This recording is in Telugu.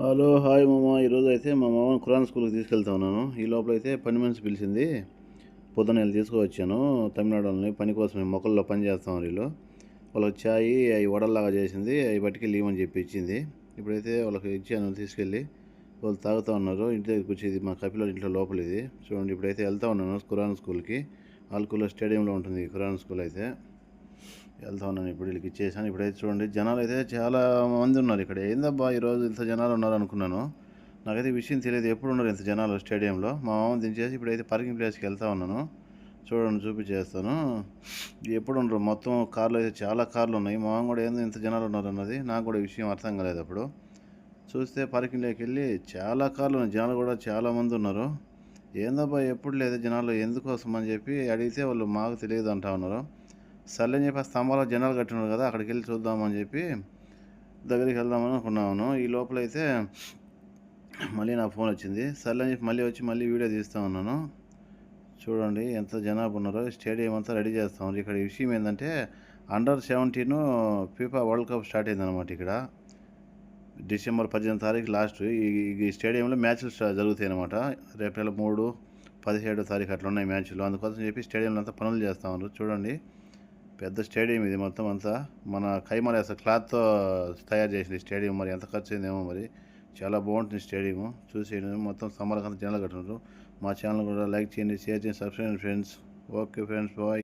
హలో హాయ్ మామ ఈరోజు అయితే మా మామని ఖురాన్ స్కూల్కి తీసుకెళ్తా ఉన్నాను. ఈ లోపల అయితే పని మనిషి పిలిచింది. పొద్దున వెళ్ళి తీసుకువచ్చాను తమిళనాడు వాళ్ళని పని కోసం మొక్కల్లో పని చేస్తాం వీళ్ళు. వాళ్ళకి చాయ్ అవి వడల్లాగా చేసింది. అవి పట్టుకెళ్ళి ఇవ్వమని చెప్పి ఇచ్చింది. ఇప్పుడైతే వాళ్ళకి ఇచ్చాను. తీసుకెళ్ళి వాళ్ళు తాగుతూ ఉన్నారు. ఇంటి దగ్గరికి వచ్చేది మా కపిల ఇంట్లో లోపల ఇది. చూడండి ఇప్పుడైతే వెళ్తా ఉన్నాను ఖురాన్ స్కూల్కి ఆల్కూలో స్టేడియంలో ఉంటుంది ఈ ఖురాన్ స్కూల్ అయితే. వెళ్తా ఉన్నాను ఇప్పుడు వీళ్ళకి ఇచ్చేసాను. ఇప్పుడైతే చూడండి జనాలు అయితే చాలా మంది ఉన్నారు ఇక్కడ. ఏందబ్బా ఈరోజు ఇంత జనాలు ఉన్నారు అనుకున్నాను నాకైతే విషయం తెలియదు ఎప్పుడు ఉన్నారు ఇంత జనాలు స్టేడియంలో. మా మామ దించేసి ఇప్పుడైతే పార్కింగ్ ప్లేస్కి వెళ్తా ఉన్నాను. చూడండి చూపించేస్తాను. ఎప్పుడు ఉండరు. మొత్తం కార్లు అయితే చాలా కార్లు ఉన్నాయి. మా మామ కూడా ఏందో ఇంత జనాలు ఉన్నారు అన్నది. నాకు కూడా ఈ విషయం అర్థం కాలేదు అప్పుడు. చూస్తే పార్కింగ్లోకి వెళ్ళి చాలా కార్లు ఉన్నాయి. జనాలు కూడా చాలా మంది ఉన్నారు. ఏందబ్బా ఎప్పుడు లేదు జనాలు ఎందుకోసం అని చెప్పి అడిగితే వాళ్ళు మాకు తెలియదు అంటా ఉన్నారు. సర్లే అని చెప్పి ఆ స్తంభాలు జనాలు కట్టినారు కదా అక్కడికి వెళ్ళి చూద్దామని చెప్పి దగ్గరికి వెళ్దామని అనుకున్నాను. ఈ లోపల అయితే మళ్ళీ నా ఫోన్ వచ్చింది. సర్లే అని చెప్పి మళ్ళీ వచ్చి మళ్ళీ వీడియో తీస్తూ ఉన్నాను. చూడండి ఎంత జనాభా ఉన్నారో స్టేడియం అంతా రెడీ చేస్తా. ఉన్నారు ఇక్కడ ఈ విషయం ఏంటంటే under seventeen FIFA world cup start అయిందనమాట ఇక్కడ. డిసెంబర్ పద్దెనిమిది తారీఖు లాస్ట్. ఈ స్టేడియంలో మ్యాచ్లు జరుగుతాయి అనమాట రేపు నెల మూడు పదిహేడు తారీఖు అట్లా ఉన్నాయి మ్యాచ్లు. అందుకోసం చెప్పి స్టేడియంలో అంతా పనులు చేస్తా ఉన్నారు. చూడండి. పెద్ద స్టేడియం ఇది మొత్తం అంతా. మన కైమల అసలు క్లాత్తో తయారు చేసింది స్టేడియం మరి ఎంత ఖర్చు అయిందేమో మరి. చాలా బాగుంటుంది స్టేడియం చూసి మొత్తం సమ్మర్ అంతా జనాలు కట్టున్నారు మా ఛానల్ కూడా లైక్ చేయండి షేర్ చేయండి subscribe friends. Okay friends bye.